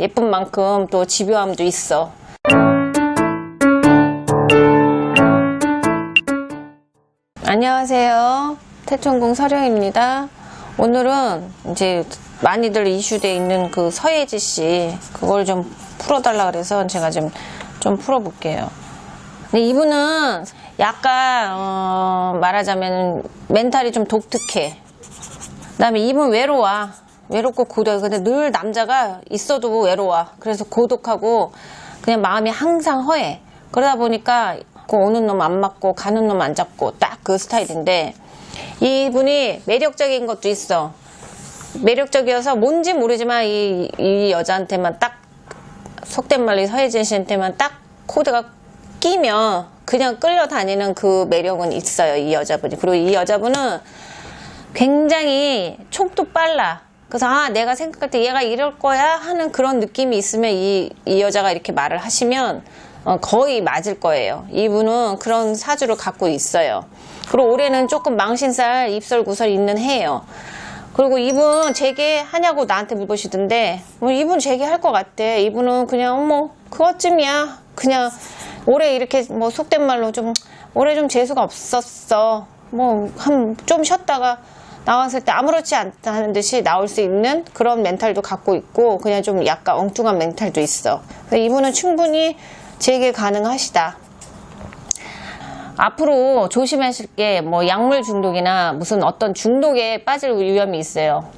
예쁜 만큼 또 집요함도 있어. 안녕하세요. 태천궁 서령입니다. 오늘은 이제 많이들 이슈돼 있는 그 서예지 씨 그걸 좀 풀어달라 그래서 제가 좀, 좀 풀어볼게요. 근데 이분은 약간 어, 말하자면 멘탈이 좀 독특해. 그다음에 이분 외로워. 외롭고 고독해. 근데 늘 남자가 있어도 외로워. 그래서 고독하고 그냥 마음이 항상 허해. 그러다 보니까 그 오는 놈 안 맞고 가는 놈 안 잡고 딱 그 스타일인데 이분이 매력적인 것도 있어. 매력적이어서 뭔지 모르지만 이, 이 여자한테만 딱 속된 말로 서혜진 씨한테만 딱 코드가 끼면 그냥 끌려다니는 그 매력은 있어요. 이 여자분이. 그리고 이 여자분은 굉장히 촉도 빨라. 그래서 아 내가 생각할 때 얘가 이럴 거야 하는 그런 느낌이 있으면 이, 이 여자가 이렇게 말을 하시면 어, 거의 맞을 거예요. 이분은 그런 사주를 갖고 있어요. 그리고 올해는 조금 망신살 입설 구설 있는 해예요. 그리고 이분 재개하냐고 나한테 물으시던데 뭐 이분 재개할 것 같아. 이분은 그냥 어머 그것쯤이야. 그냥 올해 이렇게 뭐 속된 말로 좀 올해 좀 재수가 없었어. 뭐 한 좀 쉬었다가 나왔을 때 아무렇지 않다는 듯이 나올 수 있는 그런 멘탈도 갖고 있고 그냥 좀 약간 엉뚱한 멘탈도 있어. 이분은 충분히 재개 가능하시다. 앞으로 조심하실 게 뭐 약물 중독이나 무슨 어떤 중독에 빠질 위험이 있어요.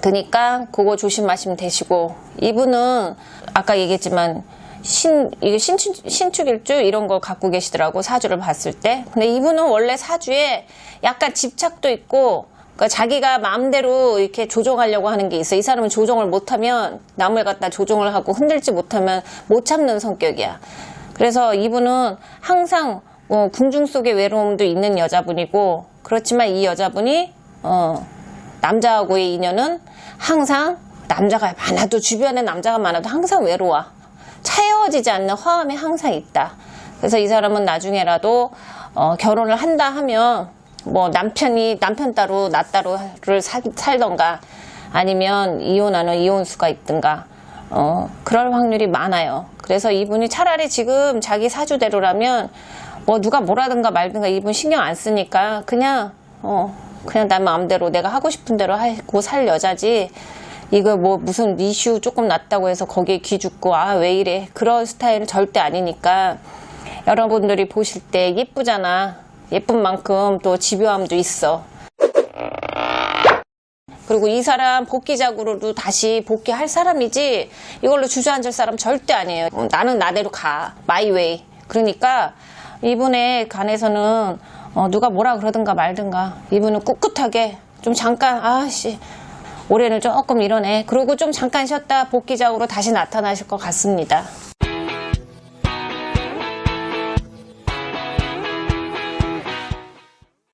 그러니까 그거 조심하시면 되시고 이분은 아까 얘기했지만 신 이게 신축 신축일주 이런 걸 갖고 계시더라고 사주를 봤을 때. 근데 이분은 원래 사주에 약간 집착도 있고 그러니까 자기가 마음대로 이렇게 조정하려고 하는 게 있어. 이 사람은 조정을 못하면 남을 갖다 조정을 하고 흔들지 못하면 못 참는 성격이야. 그래서 이분은 항상 어, 궁중 속의 외로움도 있는 여자분이고 그렇지만 이 여자분이 어, 남자하고의 인연은 항상 남자가 많아도 주변에 남자가 많아도 항상 외로워. 차여지지 않는 화음이 항상 있다. 그래서 이 사람은 나중에라도 어, 결혼을 한다 하면 뭐 남편이 남편 따로 나 따로를 살, 살던가 아니면 이혼하는 이혼수가 있든가 어, 그럴 확률이 많아요. 그래서 이분이 차라리 지금 자기 사주대로라면 뭐 누가 뭐라든가 말든가 이분 신경 안 쓰니까 그냥 어 그냥 내 마음대로 내가 하고 싶은 대로 하고 살 여자지. 이거 뭐 무슨 이슈 조금 났다고 해서 거기에 귀 죽고 아 왜 이래? 그런 스타일은 절대 아니니까. 여러분들이 보실 때 예쁘잖아 예쁜 만큼 또 집요함도 있어 그리고 이 사람 복귀작으로도 다시 복귀할 사람이지 이걸로 주저앉을 사람 절대 아니에요. 어, 나는 나대로 가. 마이 웨이. 그러니까 이분에 관해서는 어, 누가 뭐라 그러든가 말든가 이분은 꿋꿋하게 좀 잠깐 아씨 올해는 조금 이러네. 그리고 좀 잠깐 쉬었다 복귀작으로 다시 나타나실 것 같습니다.